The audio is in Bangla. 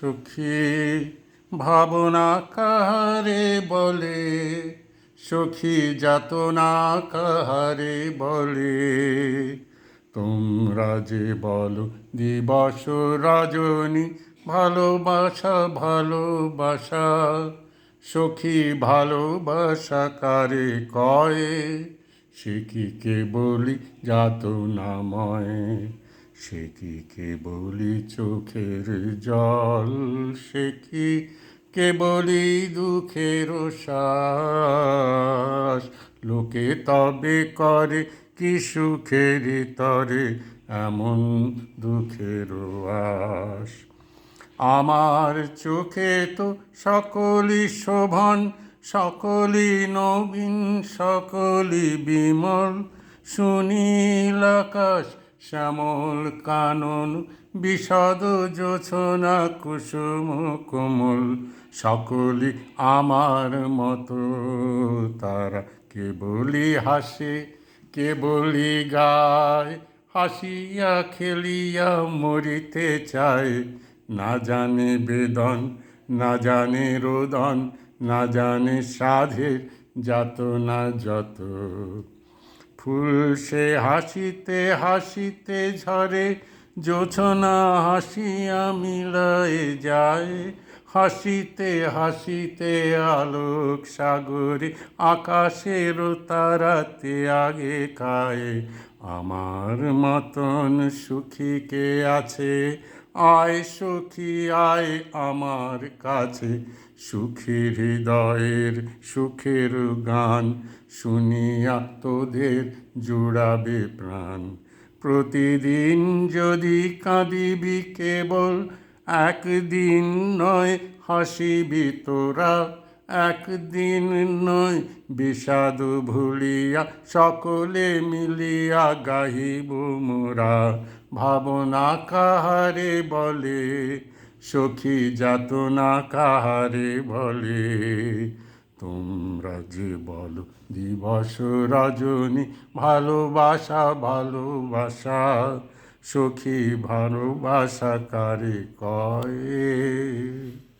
সুখী ভাবনা কাহারে বলে, সখী যাতনা কাহারে বলে। তোমরা যে বলো দিবস রজনী, ভালোবাসা ভালোবাসা, সখী ভালোবাসা কারে কয়ে? সে কি কে বলি যাতনাময়? সে কি কে বলি চোখের জল? সে কি কে বলি দুঃখের শ্বাস? লোকে তবে করে কি সুখের তরে এমন দুঃখের আশ? আমার চোখে তো সকলই শোভন, সকলই নবীন, সকলই বিমল। সুনীল আকাশ শ্যামল কানন বিশদ জোছনা কুসুম, কোমল, সকলই আমার মতো। তারা কেবলই হাসে কেবলই গায়, হাসিয়া খেলিয়া মরিতে চায়। না জানে বেদন, না জানে রোদন, না জানে সাধের, যত না যত। ফুল সে হাসিতে হাসিতে ঝরে, জোছনা হাসিয়া মিলায়ে যায়। হাসিতে হাসিতে আলোক সাগরে, আকাশের তারাতে আগে খায়। আমার মতন সুখীকে আছে? আয় সুখী, আয় আমার কাছে। সুখী হৃদয়ের সুখের গান শুনিয়া তোদের জুড়াবে প্রাণ। প্রতিদিন যদি কাঁদিবি কেবল, একদিন নয় হাসিবি তোরা। একদিন নয় বিষাদ ভুলিয়া সকলে মিলিয়া গাহিব মোরা। ভাবনা কাহারে বলে, সখী যাতনা কাহারে বলে। তোমরা যে বলো, দিবস রজনী, ভালোবাসা ভালোবাসা। সখী ভালোবাসা কারে কয়ে?